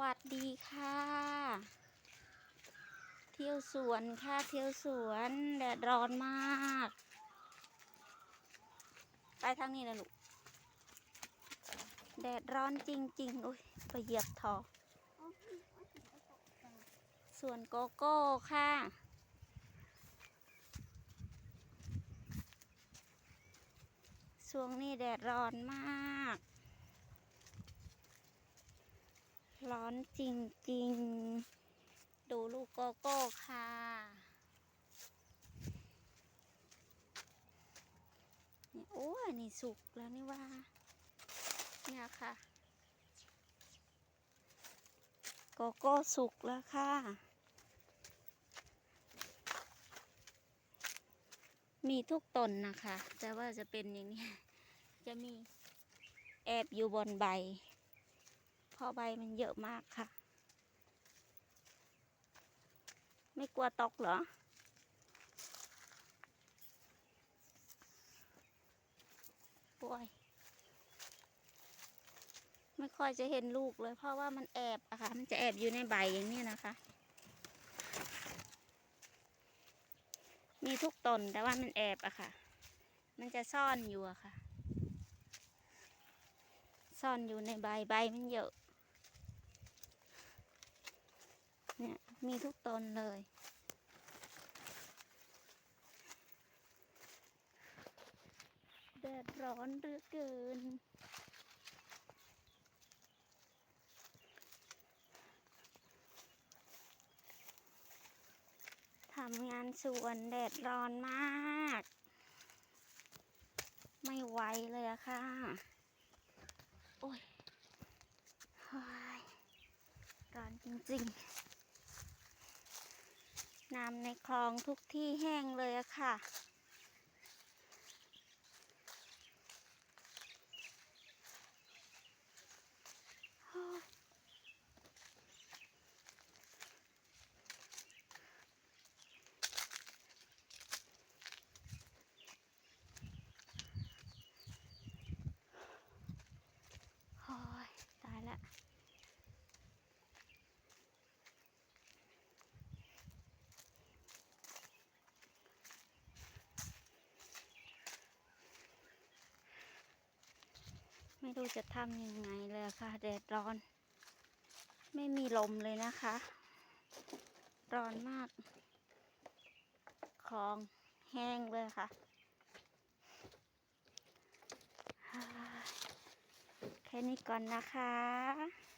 วัสดีค่ะ เที่ยวสวนค่ะ เที่ยวสวนแดดร้อนมาก ไปทางนี้นะลูก แดดร้อนจริงๆอุ้ยไปเหยียบทอสวนโกโก้ค่ะช่วงนี้แดดร้อนมาก ร้อนจริง ๆ ดูลูกโกโก้ค่ะ นี่โอ้นี่สุกแล้วนี่ว่า เนี่ยค่ะ โกโก้สุกแล้วค่ะ มีทุกตนนะคะ แต่ว่าจะเป็นอย่างนี้ จะมีแอบอยู่บนใบ ราะใบมันเยอะมากค่ะ ไม่กลัวตกเหรอ ป่วย ไม่ค่อยจะเห็นลูกเลย เพราะว่ามันแอบอะค่ะ มันจะแอบอยู่ในใบอย่างนี้นะคะ มีทุกต้นแต่ว่ามันแอบอะค่ะ มันจะซ่อนอยู่อะค่ะซ่อนอยู่ในใบใบมันเยอะ เนี่ย มีทุกตนเลย แดดร้อนเหลือเกิน ทำงานสวนแดดร้อนมาก ไม่ไหวเลยอะค่ะ โอ้ยร้อนจริงๆ น้ำในคลองทุกที่แห้งเลยอะค่ะ โอ้ยโอ้ยตายละ ไม่รู้จะทำยังไงเลยค่ะแดดร้อน ไม่มีลมเลยนะคะ ร้อนมากคลองแห้งเลยค่ะ แค่นี้ก่อนนะคะ